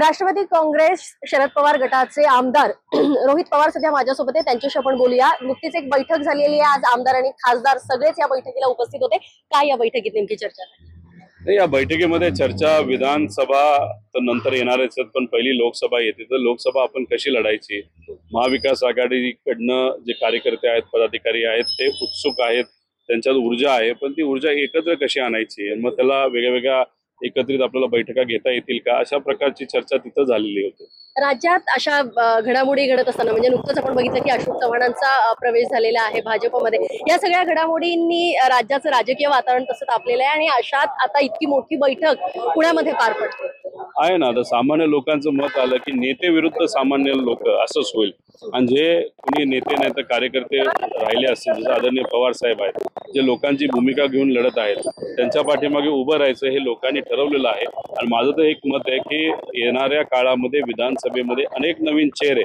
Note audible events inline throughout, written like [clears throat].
राष्ट्रवादी काँग्रेस शरद पवार गटाचे आमदार [clears throat] रोहित पवार सध्या माझ्यासोबत आहे त्यांच्याशी आपण बोलूया. नुकतीच एक बैठक झालेली आहे. आज आमदार आणि खासदार सगळेच या बैठकीला उपस्थित होते. काय या बैठकीत नेमकी चर्चा नाही, या बैठकीमध्ये चर्चा विधानसभा तर नंतर येणारच आहेत पण पहिली लोकसभा येते. तर लोकसभा आपण कशी लढायची? महाविकास आघाडीकडनं जे कार्यकर्ते आहेत पदाधिकारी आहेत ते उत्सुक आहेत. त्यांच्यात ऊर्जा आहे. पण ती ऊर्जा एकत्र कशी आणायची? आणि मग त्याला वेगळ्या वेगळ्या एकत्रित आपल्याला बैठका घेता येतील का? अशा प्रकारची चर्चा तिथं झालेली होती. राज्यात अशा घडामोडी घडत असताना म्हणजे नुकतंच आपण बघितलं की अशोक चव्हाणांचा प्रवेश झालेला आहे भाजपमध्ये. या सगळ्या घडामोडींनी राज्याचं राजकीय वातावरण तसं तापलेलं आहे आणि अशात आता इतकी मोठी बैठक पुण्यामध्ये पार पडते. आहे ना आता सामान्य लोकांचं मत आलं की नेते विरुद्ध सामान्य लोक असंच होईल. आणि जे कुणी नेते नाही तर कार्यकर्ते राहिले असतील जसं आदरणीय पवार साहेब आहेत जे लोकांची भूमिका घेऊन लढत आहेत त्यांच्या पाठीमागे उभं राहायचं हे लोकांनी ठरवलेलं आहे. आणि माझं तर एक मत आहे की येणाऱ्या काळामध्ये विधानसभेमध्ये अनेक नवीन चेहरे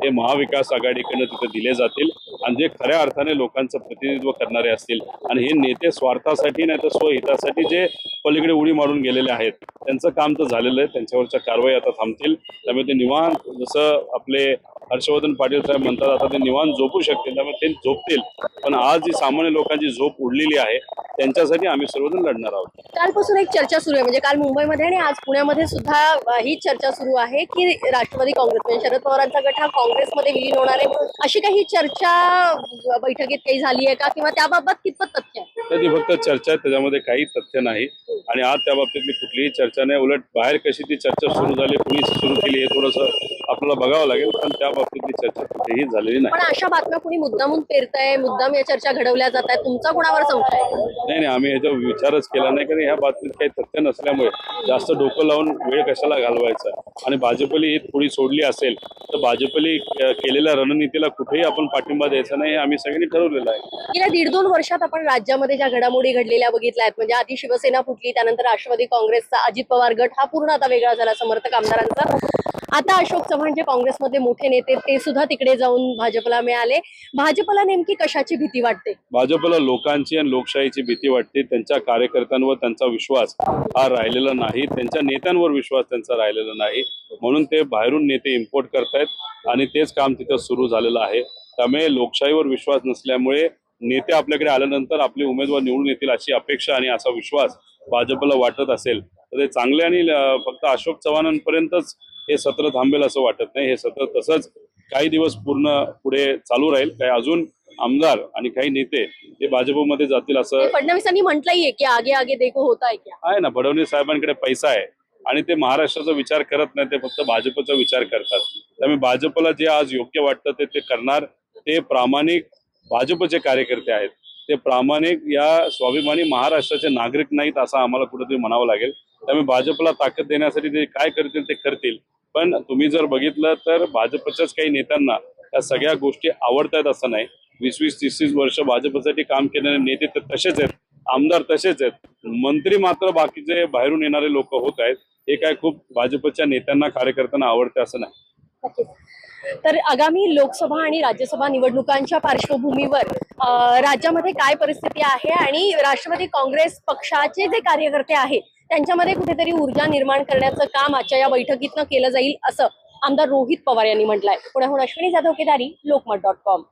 हे महाविकास आघाडीकडनं तिथे दिले जातील आणि जे खऱ्या अर्थाने लोकांचं प्रतिनिधित्व करणारे असतील आणि हे नेते स्वार्थासाठी नाही तर स्वहितासाठी जे पलीकडे उडी मारून गेलेले आहेत त्यांचं काम तर झालेलं आहे त्यांच्यावरच्या कारवाई आता थांबतील. त्यामुळे ते निवांत जसं आपले हर्षवर्धन पाटील साहेब म्हणतात आता ते निवांत झोपू शकतील त्यामुळे ते झोपतील. पण आज जी सामान्य लोकांची झोप उडलेली आहे त्यांच्यासाठी आम्ही सर्वजण लढणार आहोत. कालपासून एक चर्चा सुरू आहे म्हणजे काल मुंबईमध्ये आणि आज पुण्यामध्ये सुद्धा ही चर्चा सुरू आहे की राष्ट्रवादी काँग्रेस म्हणजे शरद पवारांचा गट हा काँग्रेसमध्ये विलीन होणार आहे. अशी काही चर्चा बैठकीत काही झाली आहे का? किंवा त्याबाबत कितपत तथ्य ती फक्त चर्चा आहे त्याच्यामध्ये काही तथ्य नाही. आणि आज त्या बाबतीतली कुठलीही चर्चा नाही. उलट बाहेर कशी ती चर्चा सुरू झाली कुणी सुरू केली हे थोडंसं आपल्याला बघावं लागेल पण त्या बाबतीतली चर्चा कुठेही झालेली नाही. पण अशा बातम्या कुणी मुद्दामून पेरताय मुद्दाम या चर्चा घडवल्या जात आहेत तुमचा कोणावर संशय आहे? नाही नाही आम्ही ह्याचा विचारच केला नाही कारण ह्या बाबतीत काही तथ्य नसल्यामुळे जास्त डोकं लावून वेळ कशाला घालवायचा? आणि भाजपली ही थोडी सोडली असेल तर भाजपली केलेल्या रणनीतीला कुठेही आपण पाठिंबा द्यायचा नाही हे आम्ही सगळ्यांनी ठरवलेलं आहे. गेल्या दीड दोन वर्षात आपण राज्यामध्ये ज्या घडामोडी घडलेल्या बघितल्या आहेत म्हणजे आधी शिवसेना फुटली त्यानंतर राष्ट्रवादी काँग्रेसचा अजित पवार गट हा पूर्ण आता वेगळा झाला समर्थक आमदारांचा. आता अशोक चव्हाण जे काँग्रेसमध्ये मोठे नेते ते सुद्धा तिकडे जाऊन भाजपला मिळाले. भाजपला नेमकी कशाची भीती वाटते? भाजपला लोकांची आणि लोकशाहीची भीती वाटते. त्यांच्या कार्यकर्त्यांवर त्यांचा विश्वास हा राहिलेला नाही. त्यांच्या नेत्यांवर विश्वास त्यांचा राहिलेला नाही. म्हणून ते बाहेरून नेते इम्पोर्ट करतायत आणि तेच काम तिथं सुरू झालेलं आहे. त्यामुळे लोकशाहीवर विश्वास नसल्यामुळे नेते आपल्याकडे आल्यानंतर आपले उमेदवार निवडून येतील अशी अपेक्षा आणि असा विश्वास भाजपला वाटत असेल. तर ते चांगले आणि फक्त अशोक चव्हाणांपर्यंतच हे सत्र थांबेल असं वाटत नाही. हे सत्र तसंच काही दिवस पूर्ण पुढे चालू राहील. काही अजून आमदार आणि काही नेते हे भाजपमध्ये जातील असं फडणवीसांनी म्हटलंही आहे की आगे आगे देखो होता आहे ना. फडणवीस साहेबांकडे पैसा आहे. आणि ते महाराष्ट्राचा विचार करत नाही ते फक्त भाजपचा विचार करतात. त्यामुळे भाजपला जे आज योग्य वाटतं ते ते करणार. ते प्रामाणिक भाजपचे कार्यकर्ते आहेत ते प्रामाणिक या स्वाभिमानी महाराष्ट्राचे नागरिक नाहीत असं आम्हाला कुठेतरी म्हणावं लागेल. त्यामुळे भाजपला ताकद देण्यासाठी ते काय करतील ते करतील. पण तुम्ही जर बघितलं तर भाजपच्याच काही नेत्यांना या सगळ्या गोष्टी आवडतायत असं नाही. वीस वीस तीस तीस वर्ष भाजपसाठी काम केलेले नेते तर तसेच आहेत. आमदार तसेच आहेत. मंत्री मात्र बाकीचे बाहेरून येणारे लोक होत आहेत. हे काय खूप भाजपच्या नेत्यांना कार्यकर्त्यांना आवडते असं नाही. तर आगामी लोकसभा आणि राज्यसभा निवडणुकांच्या पार्श्वभूमीवर राज्यामध्ये काय परिस्थिती आहे आणि राष्ट्रवादी काँग्रेस पक्षाचे जे कार्यकर्ते आहेत त्यांच्यामध्ये कुठेतरी ऊर्जा निर्माण करण्याचं काम आजच्या या बैठकीतनं केलं जाईल असं आमदार रोहित पवार यांनी म्हटलंय. पुण्याहून अश्विनी जाधव केदारी लोकमत डॉट कॉम.